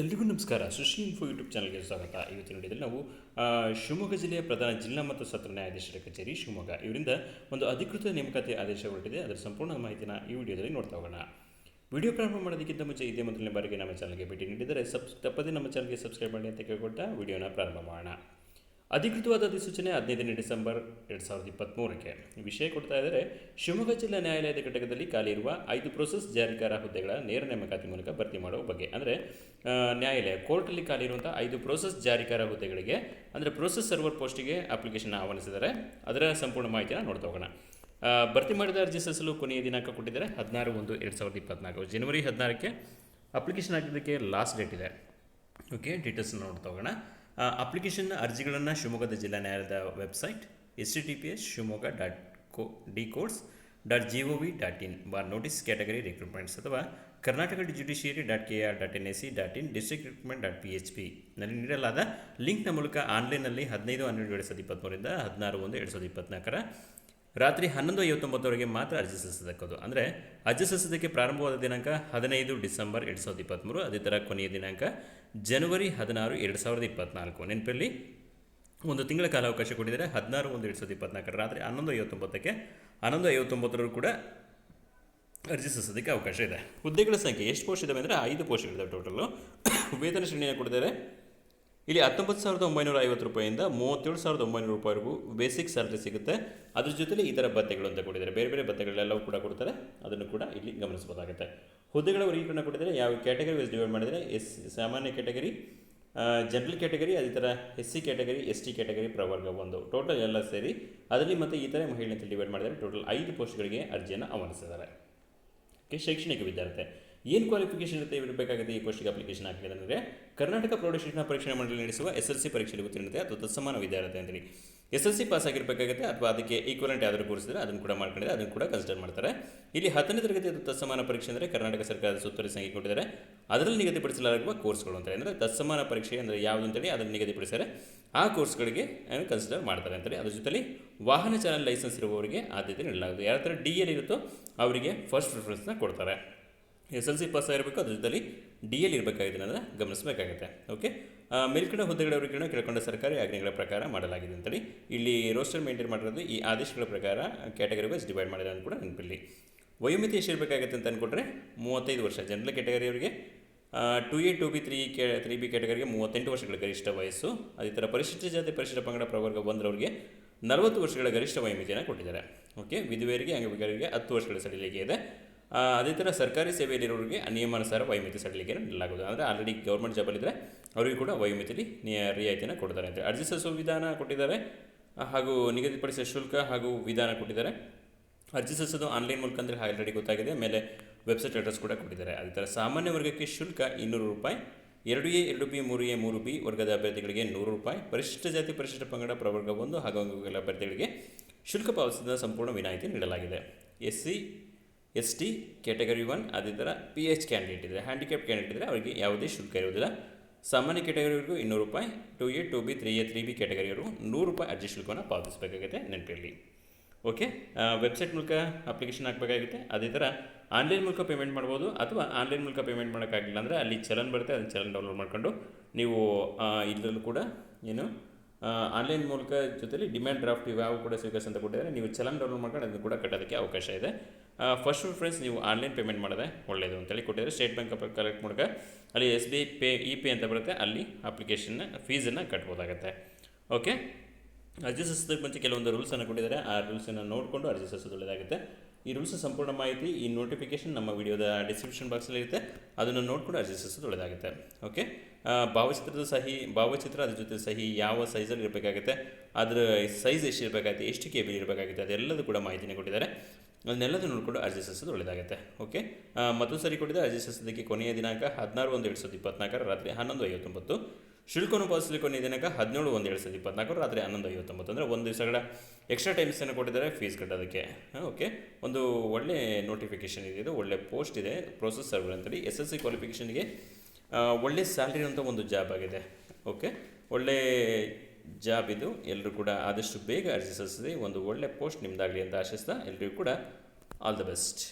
ಎಲ್ರಿಗೂ ನಮಸ್ಕಾರ. ಸೃಷ್ಟಿ ಇನ್ಫೋ ಯೂಟ್ಯೂಬ್ ಚಾನಲ್ಗೆ ಸ್ವಾಗತ. ಇವತ್ತಿನ ವಿಡಿಯೋದಲ್ಲಿ ನಾವು ಶಿವಮೊಗ್ಗ ಜಿಲ್ಲೆಯ ಪ್ರಧಾನ ಜಿಲ್ಲಾ ಮತ್ತು ಸತ್ರ ನ್ಯಾಯಾಧೀಶರ ಕಚೇರಿ ಶಿವಮೊಗ್ಗ. ಇವರಿಂದ ಒಂದು ಅಧಿಕೃತ ನೇಮಕಾತಿ ಆದೇಶ ಹೊರಟಿದೆ. ಅದರ ಸಂಪೂರ್ಣ ಮಾಹಿತಿನ ಈ ವಿಡಿಯೋದಲ್ಲಿ ನೋಡ್ತಾ ಹೋಗೋಣ. ವಿಡಿಯೋ ಪ್ರಾರಂಭ ಮಾಡೋದಕ್ಕಿಂತ ಮುಂಚೆ ಇದೇ ಮೊದಲನೇ ಬಾರಿಗೆ ನಮ್ಮ ಚಾನಲ್ಗೆ ಭೇಟಿ ನೀಡಿದರೆ ಸಬ್, ತಪ್ಪದೇ ನಮ್ಮ ಚಾನಲ್ಗೆ ಸಬ್ಸ್ಕ್ರೈಬ್ ಮಾಡಿ ಅಂತ ಕೇಳ್ಕೊಳ್ತಾ ವಿಡಿಯೋನ ಪ್ರಾರಂಭ ಮಾಡೋಣ. ಅಧಿಕೃತವಾದ ಅಧಿಸೂಚನೆ ಹದಿನೈದನೇ ಡಿಸೆಂಬರ್ ಎರಡು ಸಾವಿರದ ಇಪ್ಪತ್ತ್ಮೂರಕ್ಕೆ ವಿಷಯ ಕೊಡ್ತಾ ಇದ್ದಾರೆ, ಶಿವಮೊಗ್ಗ ಜಿಲ್ಲಾ ನ್ಯಾಯಾಲಯದ ಘಟಕದಲ್ಲಿ ಖಾಲಿ ಇರುವ ಐದು ಪ್ರೊಸೆಸ್ ಜಾರಿಕಾರ ಹುದ್ದೆಗಳ ನೇರ ನೇಮಕಾತಿ ಮೂಲಕ ಭರ್ತಿ ಮಾಡುವ ಬಗ್ಗೆ. ಅಂದರೆ ನ್ಯಾಯಾಲಯ ಕೋರ್ಟಲ್ಲಿ ಖಾಲಿ ಇರುವಂಥ ಐದು ಪ್ರೋಸೆಸ್ ಜಾರಿಕಾರ ಹುದ್ದೆಗಳಿಗೆ, ಅಂದರೆ ಪ್ರೊಸೆಸ್ ಸರ್ವರ್ ಪೋಸ್ಟಿಗೆ ಅಪ್ಲಿಕೇಶನ್ ಆಹ್ವಾನಿಸಿದ್ದಾರೆ. ಅದರ ಸಂಪೂರ್ಣ ಮಾಹಿತಿಯನ್ನು ನೋಡ್ತಾ ಹೋಗೋಣ. ಭರ್ತಿ ಮಾಡಿದ ಅರ್ಜಿ ಸಲ್ಲಿಸಲು ಕೊನೆಯ ದಿನಾಂಕ ಕೊಟ್ಟಿದ್ದಾರೆ, ಹದಿನಾರು ಒಂದು ಎರಡು ಸಾವಿರದ ಇಪ್ಪತ್ನಾಲ್ಕು. ಜನವರಿ ಹದಿನಾರಕ್ಕೆ ಅಪ್ಲಿಕೇಶನ್ ಹಾಕಿದ್ದಕ್ಕೆ ಲಾಸ್ಟ್ ಡೇಟ್ ಇದೆ. ಓಕೆ ಡೀಟೇಲ್ಸ್ ನೋಡ್ತಾ ಹೋಗೋಣ. ಅಪ್ಲಿಕೇಶನ್ ಅರ್ಜಿಗಳನ್ನು ಶಿವಮೊಗ್ಗದ ಜಿಲ್ಲಾ ನ್ಯಾಯಾಲಯದ website S T T P S Shivamogga dot co D courts dot G O V dot in bar notice category recruitments ಅಥವಾ Karnataka judiciary dot K R dot N S C dot in district recruitment dot P H P ನಲ್ಲಿ ನೀಡಲಾದ ಲಿಂಕ್ನ ಮೂಲಕ ಆನ್ಲೈನ್ನಲ್ಲಿ ಹದಿನೈದು ಹನ್ನೆರಡು ಎರಡು ಸಾವಿರದ ಇಪ್ಪತ್ತ್ಮೂರಿಂದ ಹದಿನಾರು ಒಂದು ಎರಡು ಸಾವಿರದ ಇಪ್ಪತ್ನಾಲ್ಕರ ರಾತ್ರಿ ಹನ್ನೊಂದು ಐವತ್ತೊಂಬತ್ತವರೆಗೆ ಮಾತ್ರ ಅರ್ಜಿ ಸಲ್ಲಿಸತಕ್ಕದ್ದು. ಅಂದರೆ ಅರ್ಜಿ ಸಲ್ಲಿಸೋದಕ್ಕೆ ಪ್ರಾರಂಭವಾದ ದಿನಾಂಕ ಹದಿನೈದು ಡಿಸೆಂಬರ್ ಎರಡು ಸಾವಿರದ ಇಪ್ಪತ್ತ್ಮೂರು ಅದೇ ಥರ ಕೊನೆಯ ದಿನಾಂಕ ಜನವರಿ ಹದಿನಾರು ಎರಡು ಸಾವಿರದ ಇಪ್ಪತ್ತ್ನಾಲ್ಕು ನೆನಪಲ್ಲಿ ಒಂದು ತಿಂಗಳ ಕಾಲಾವಕಾಶ ಕೊಟ್ಟಿದ್ದಾರೆ. ಹದಿನಾರು ಒಂದು ಎರಡು ಸಾವಿರದ ಇಪ್ಪತ್ನಾಲ್ಕರ ರಾತ್ರಿ ಹನ್ನೊಂದು ಐವತ್ತೊಂಬತ್ತಕ್ಕೆ ಹನ್ನೊಂದು ಐವತ್ತೊಂಬತ್ತರವರೆಗೂ ಕೂಡ ಅರ್ಜಿ ಸಲ್ಲಿಸೋದಕ್ಕೆ ಅವಕಾಶ ಇದೆ. ಹುದ್ದೆಗಳ ಸಂಖ್ಯೆ ಎಷ್ಟು ಪೋಸ್ಟ್ ಇದ್ದಾವೆ ಅಂದರೆ ಐದು ಪೋಸ್ಟ್ಗಳಿದ್ದಾವೆ ಟೋಟಲು ವೇತನ ಶ್ರೇಣಿಯನ್ನು ಕೊಟ್ಟಿದ್ದಾರೆ ಇಲ್ಲಿ ಹತ್ತೊಂಬತ್ತು ಸಾವಿರದ ಒಂಬೈನೂರ ಐವತ್ತು ರೂಪಾಯಿಂದ ಮೂವತ್ತೇಳು ಸಾವಿರದ ಒಂಬೈನೂರು ರೂಪಾಯಿವರೆಗೂ ಬೇಸಿಕ್ ಸ್ಯಾಲ್ರಿ ಸಿಗುತ್ತೆ. ಅದ್ರ ಜೊತೆಲಿ ಇತರ ಭತ್ತೆಗಳು ಅಂತ ಕೊಟ್ಟಿದ್ದಾರೆ. ಬೇರೆ ಬೇರೆ ಭತ್ತೆಗಳೆಲ್ಲವೂ ಕೂಡ ಕೊಡ್ತಾರೆ. ಅದನ್ನು ಕೂಡ ಇಲ್ಲಿ ಗಮನಿಸಬಹುದಾಗುತ್ತೆ. ಹುದ್ದೆಗಳ ವರ್ಗೀಕರಣ ಕೊಟ್ಟಿದ್ದಾರೆ. ಯಾವ ಕ್ಯಾಟಗರಿ ವೈಸ್ ಡಿವೈಡ್ ಮಾಡಿದರೆ? ಎಸ್ ಸಾಮಾನ್ಯ ಕ್ಯಾಟಗರಿ ಜನರಲ್ ಕ್ಯಾಟಗರಿ ಅದೇ ಥರ S C category S T category ಪ್ರವರ್ಗ ಒಂದು. ಟೋಟಲ್ ಎಲ್ಲ ಸೇರಿ ಅದರಲ್ಲಿ ಮತ್ತು ಈ ಥರ ಮಹಿಳೆ ಅಂತ ಡಿವೈಡ್ ಮಾಡಿದರೆ ಟೋಟಲ್ ಐದು ಪೋಸ್ಟ್ಗಳಿಗೆ ಅರ್ಜಿಯನ್ನು ಆಹ್ವಾನಿಸಿದ್ದಾರೆ. ಶೈಕ್ಷಣಿಕ ವಿದ್ಯಾರ್ಥಿ. ಏನು ಕ್ವಾಲಿಫಿಕೇಷನ್ ಇರುತ್ತೆ ಇರಬೇಕಾಗುತ್ತೆ ಈ ಪೋಸ್ಟಿಗೆ ಅಪ್ಲಿಕೇಶನ್ ಹಾಕಿದೆ ಅಂದರೆ ಕರ್ನಾಟಕ ಪ್ರೌಢಶಿಕ್ಷಣ ಪರೀಕ್ಷಾ ಮಂಡಳಿ ನಡೆಸುವ ಎಸ್ ಎಲ್ ಸಿ ಪರೀಕ್ಷೆಯಲ್ಲಿ ಉತ್ತೀರ್ಣತೆ ಅಥವಾ ತತ್ಸಮಾನ ವಿದ್ಯಾರ್ಥಿ ಅಂತೇಳಿ. ಎಸ್ ಎಲ್ ಸಿ ಪಾಸ್ ಆಗಿರಬೇಕಾಗುತ್ತೆ ಅಥವಾ ಅದಕ್ಕೆ ಈಕ್ವಲೆಂಟ್ ಯಾವ್ದಾದ್ರು ಕೂರಿಸಿದ್ರೆ ಅದನ್ನು ಕೂಡ ಮಾಡ್ಕೊಂಡಿದೆ ಅದನ್ನು ಕೂಡ ಕನ್ಸಿಡರ್ ಮಾಡ್ತಾರೆ. ಇಲ್ಲಿ ಹತ್ತನೇ ತರಗತಿ ಅಥವಾ ತತ್ಸಮಾನ ಪರೀಕ್ಷೆ ಅಂದರೆ ಕರ್ನಾಟಕ ಸರ್ಕಾರದ ಸುತ್ತೋಲೆ ಸಂಖ್ಯೆ ಕೊಟ್ಟಿದ್ದಾರೆ. ಅದರಲ್ಲಿ ನಿಗದಿಪಡಿಸಲಾಗಿರುವ ಕೋರ್ಸ್ಗಳು ಅಂತ ಅಂದರೆ ತತ್ಸಮಾನ ಪರೀಕ್ಷೆ ಅಂದರೆ ಯಾವುದು ಅಂತೇಳಿ ಅದನ್ನು ನಿಗದಿಪಡಿಸಿದರೆ ಆ ಕೋರ್ಸ್ಗಳಿಗೆ ಕನ್ಸಿಡರ್ ಮಾಡ್ತಾರೆ ಅಂತೇಳಿ. ಅದ್ರ ಜೊತೆಯಲ್ಲಿ ವಾಹನ ಚಾಲನೆ ಲೈಸೆನ್ಸ್ ಇರುವವರಿಗೆ ಆದ್ಯತೆ ನೀಡಲಾಗುತ್ತೆ ಯಾರ ಥರ ಡಿ ಎಲ್ ಇರುತ್ತೋ ಅವರಿಗೆ ಫಸ್ಟ್ ಪ್ರಿಫರೆನ್ಸ್ನ ಕೊಡ್ತಾರೆ. ಎಸ್ ಎಲ್ ಸಿ ಪಾಸ್ ಆಗಿರಬೇಕು, ಅದ್ರ ಜೊತೆಲಿ ಡಿ ಎಲ್ ಇರಬೇಕಾಗಿದೆ ಅನ್ನೋದನ್ನ ಗಮನಿಸಬೇಕಾಗುತ್ತೆ. ಓಕೆ ಮೇಲ್ಕಡೆ ಹುದ್ದೆಗಳ ವರ್ಗೀಕರಣ ಕೆಳಕೊಂಡ ಸರ್ಕಾರಿ ಆಜ್ಞೆಗಳ ಪ್ರಕಾರ ಮಾಡಲಾಗಿದೆ ಅಂತೇಳಿ. ಇಲ್ಲಿ ರೋಸ್ಟರ್ ಮೇಂಟೈನ್ ಮಾಡಿರೋದು ಈ ಆದೇಶಗಳ ಪ್ರಕಾರ ಕ್ಯಾಟಗರಿ ವೈಸ್ ಡಿವೈಡ್ ಮಾಡಿದೆ ಅಂತ ಕೂಡ ನೆನಪಿರಲಿ. ವಯೋಮಿತಿ ಎಷ್ಟು ಇರಬೇಕಾಗುತ್ತೆ ಅಂತ ಅಂದ್ಕೊಂಡ್ರೆ ಮೂವತ್ತೈದು ವರ್ಷ. General ಕ್ಯಾಟಗರಿಯವರಿಗೆ two A two B three K three B ಕ್ಯಾಟಗರಿಗೆ ಮೂವತ್ತೆಂಟು ವರ್ಷಗಳ ಗರಿಷ್ಠ ವಯಸ್ಸು. ಅದೇ ಥರ ಪರಿಶಿಷ್ಟ ಜಾತಿ, ಪರಿಶಿಷ್ಟ ಪಂಗಡ ಪ್ರವರ್ಗ ಒಂದರವರಿಗೆ ನಲವತ್ತು ವರ್ಷಗಳ ಗರಿಷ್ಠ ವಯೋಮಿತಿಯನ್ನು ಕೊಟ್ಟಿದ್ದಾರೆ. ಓಕೆ ವಿಧವೆಯರಿಗೆ, ಅಂಗವಿಕಲರಿಗೆ ಹತ್ತು ವರ್ಷಗಳ ಸಡಿಲಿಕೆ ಇದೆ. ಅದೇ ಥರ ಸರ್ಕಾರಿ ಸೇವೆಯಲ್ಲಿರೋರಿಗೆ ನಿಯಮಾನುಸಾರ ವಯೋಮಿತಿ ಸಡಿಲಿಕೆಯನ್ನು ನೀಡಲಾಗುವುದು. ಅಂದರೆ ಆಲ್ರೆಡಿ ಗೌರ್ಮೆಂಟ್ ಜಾಬಲ್ಲಿದ್ದರೆ ಅವರಿಗೂ ಕೂಡ ವಯೋಮಿತಿಲಿ ನಿಯ, ರಿಯಾಯಿತಿಯನ್ನು ಕೊಡ್ತಾರೆ ಅಂತ. ಅರ್ಜಿ ಸಲ್ಲಿಸುವ ವಿಧಾನ ಕೊಟ್ಟಿದ್ದಾರೆ. ಹಾಗೂ ನಿಗದಿಪಡಿಸಿದ ಶುಲ್ಕ ಹಾಗೂ ವಿಧಾನ ಕೊಟ್ಟಿದ್ದಾರೆ. ಅರ್ಜಿ ಸಲ್ಲಿಸೋದು ಆನ್ಲೈನ್ ಮೂಲಕ ಅಂದರೆ ಆಲ್ರೆಡಿ ಗೊತ್ತಾಗಿದೆ. ಮೇಲೆ ವೆಬ್ಸೈಟ್ ಅಡ್ರೆಸ್ ಕೂಡ ಕೊಟ್ಟಿದ್ದಾರೆ. ಅದೇ ಥರ ಸಾಮಾನ್ಯ ವರ್ಗಕ್ಕೆ ಶುಲ್ಕ ಇನ್ನೂರು ರೂಪಾಯಿ, ಎರಡು ಎ, ಎರಡು ಬಿ, ಮೂರು ಎ, ಮೂರು ಬಿ ವರ್ಗದ ಅಭ್ಯರ್ಥಿಗಳಿಗೆ ನೂರು ರೂಪಾಯಿ, ಪರಿಶಿಷ್ಟ ಜಾತಿ, ಪರಿಶಿಷ್ಟ ಪಂಗಡ, ಪ್ರವರ್ಗ ಒಂದು ಹಾಗೂ ಅಭ್ಯರ್ಥಿಗಳಿಗೆ ಶುಲ್ಕ ಪಾವತಿಸಿದ ಸಂಪೂರ್ಣ ವಿನಾಯಿತಿ ನೀಡಲಾಗಿದೆ. S C S T category one ಅದೇ ಥರ ಪಿ ಎಚ್ ಕ್ಯಾಂಡಿಡೇಟ್ ಇದ್ದರೆ ಹ್ಯಾಂಡಿಕ್ಯಾಪ್ ಕ್ಯಾಂಡಿಡೇಟ್ ಇದ್ದರೆ ಅವರಿಗೆ ಯಾವುದೇ ಶುಲ್ಕ ಇರುವುದಿಲ್ಲ. ಸಾಮಾನ್ಯ ಕ್ಯಾಟಗರಿವರೆಗೂ ಇನ್ನೂರು ರೂಪಾಯಿ two A two B three A three B ಕ್ಯಾಟಗರಿಯವರು ನೂರು ರೂಪಾಯಿ ಅರ್ಜಿ ಶುಲ್ಕವನ್ನು ಪಾವತಿಸಬೇಕಾಗುತ್ತೆ ನೆನಪಿರಲಿ. ಓಕೆ ವೆಬ್ಸೈಟ್ ಮೂಲಕ ಅಪ್ಲಿಕೇಶನ್ ಹಾಕಬೇಕಾಗುತ್ತೆ. ಅದೇ ಥರ ಆನ್ಲೈನ್ ಮೂಲಕ ಪೇಮೆಂಟ್ ಮಾಡ್ಬೋದು ಅಥವಾ ಆನ್ಲೈನ್ ಮೂಲಕ ಪೇಮೆಂಟ್ ಮಾಡೋಕ್ಕಾಗಿಲ್ಲ ಅಂದರೆ ಅಲ್ಲಿ ಚಲನ್ ಬರುತ್ತೆ, ಅದನ್ನು ಚಲನ್ ಡೌನ್ಲೋಡ್ ಮಾಡ್ಕೊಂಡು ನೀವು ಇದರಲ್ಲೂ ಕೂಡ ಏನು ಆನ್ಲೈನ್ ಮೂಲಕ ಜೊತೆಲಿ ಡಿಮ್ಯಾಂಡ್ ಡ್ರಾಫ್ಟ್ ಇವ್ಯಾವು ಕೂಡ ಸ್ವೀಕರಿಸಿ ಅಂತ ಕೊಟ್ಟಿದ್ದಾರೆ. ನೀವು ಚಲನ್ ಡೌನ್ಲೋಡ್ ಮಾಡ್ಕೊಂಡು ಅದನ್ನು ಕೂಡ ಕಟ್ಟೋದಕ್ಕೆ ಅವಕಾಶ ಇದೆ. ಫಸ್ಟ್ ಫ್ರೆಂಡ್ಸ್ ನೀವು ಆನ್ಲೈನ್ ಪೇಮೆಂಟ್ ಮಾಡಿದೆ ಒಳ್ಳೆಯದು ಅಂತೇಳಿ ಕೊಟ್ಟಿದ್ದಾರೆ. ಸ್ಟೇಟ್ ಬ್ಯಾಂಕ್ ಆಫ್ ಕಲೆಕ್ಟ್ ಮೂಲಕ ಅಲ್ಲಿ S B I pay E pay ಅಂತ ಬರುತ್ತೆ. ಅಲ್ಲಿ ಅಪ್ಲಿಕೇಶನ್ನ ಫೀಸನ್ನು ಕಟ್ಬೋದಾಗುತ್ತೆ. ಓಕೆ ಅರ್ಜಿ ಸಲ್ಲಿಸೋದಕ್ಕೆ ಮುಂಚೆ ಕೆಲವೊಂದು ರೂಲ್ಸನ್ನು ಕೊಟ್ಟಿದ್ದಾರೆ. ಆ ರೂಲ್ಸನ್ನು ನೋಡಿಕೊಂಡು ಅರ್ಜಿ ಸಲ್ಲಿಸೋದು ಒಳ್ಳೆಯದಾಗುತ್ತೆ ಈ ರೂಲ್ಸ್ ಸಂಪೂರ್ಣ ಮಾಹಿತಿ ಈ ನೋಟಿಫಿಕೇಶನ್ ನಮ್ಮ ವಿಡಿಯೋದ ಡಿಸ್ಕ್ರಿಪ್ಷನ್ ಬಾಕ್ಸಲ್ಲಿ ಇರುತ್ತೆ. ಅದನ್ನು ನೋಡಿಕೊಂಡು ಅರ್ಜಿ ಸಲ್ಲಿಸೋದು ಒಳ್ಳೆಯದಾಗುತ್ತೆ ಓಕೆ ಭಾವಚಿತ್ರದ ಸಹಿ ಭಾವಚಿತ್ರ ಅದ್ರ ಜೊತೆ ಸಹಿ ಯಾವ ಸೈಜಲ್ಲಿ ಇರಬೇಕಾಗುತ್ತೆ, ಅದರ ಸೈಜ್ ಎಷ್ಟು ಇರಬೇಕಾಗುತ್ತೆ, ಎಷ್ಟು ಕೆ ಬಿ ಇರಬೇಕಾಗುತ್ತೆ, ಅದೆಲ್ಲದೂ ಕೂಡ ಮಾಹಿತಿನೇ ಕೊಟ್ಟಿದ್ದಾರೆ. ಅದನ್ನೆಲ್ಲದೂ ನೋಡಿಕೊಂಡು ಅರ್ಜಿ ಸಲ್ಲಿಸೋದು ಒಳ್ಳೆಯದಾಗುತ್ತೆ ಓಕೆ ಮತ್ತೊಂದು ಸರಿ ಕೊಟ್ಟಿದ್ದ ಅರ್ಜಿ ಸಲ್ಲಿಸೋದಕ್ಕೆ ಕೊನೆಯ ದಿನಾಂಕ ಹದಿನಾರು ಒಂದು ಎರಡು ಸಾವಿರದ ಇಪ್ಪತ್ನಾಲ್ಕರ ರಾತ್ರಿ ಹನ್ನೊಂದು ಐವತ್ತೊಂಬತ್ತು. ಶುಲ್ಕವನ್ನು ಪಾವತಿಸಲಿಕ್ಕೆ ಕೊನೆಯ ದಿನಾಂಕ ಹದಿನೇಳು ಒಂದು ಎರಡು ಸಾವಿರದ ಇಪ್ಪತ್ನಾಲ್ಕು, ರಾತ್ರಿ ಹನ್ನೊಂದು ಐವತ್ತೊಂಬತ್ತು ಅಂದರೆ ಒಂದು ದಿವಸಗಳ ಎಕ್ಸ್ಟ್ರಾ ಟೈಮ್ಸನ್ನು ಕೊಟ್ಟಿದ್ದಾರೆ ಫೀಸ್ ಕಟ್ಟೋದಕ್ಕೆ. ಓಕೆ ಒಂದು ಒಳ್ಳೆ ನೋಟಿಫಿಕೇಷನ್ ಇದೆ, ಇದು ಒಳ್ಳೆ ಪೋಸ್ಟ್ ಇದೆ ಪ್ರೋಸೆಸ್ ಸರ್ವರ್ ಅಂತೇಳಿ. ಎಸ್ ಎಸ್ ಸಿ ಕ್ವಾಲಿಫಿಕೇಷನ್ಗೆ ಒಳ್ಳೆ ಸ್ಯಾಲ್ರಿ ಅಂತ ಒಂದು ಜಾಬ್ ಆಗಿದೆ. ಓಕೆ ಒಳ್ಳೆ ಜಾಬ್ ಇದು. ಎಲ್ಲರೂ ಕೂಡ ಆದಷ್ಟು ಬೇಗ ಅರ್ಜಿ ಸಲ್ಲಿಸಿದೆ ಒಂದು ಒಳ್ಳೆ ಪೋಸ್ಟ್ ನಿಮ್ಮದಾಗಲಿ ಅಂತ ಆಶಿಸ್ತಾ ಎಲ್ಲರಿಗೂ ಕೂಡ ಆಲ್ ದ ಬೆಸ್ಟ್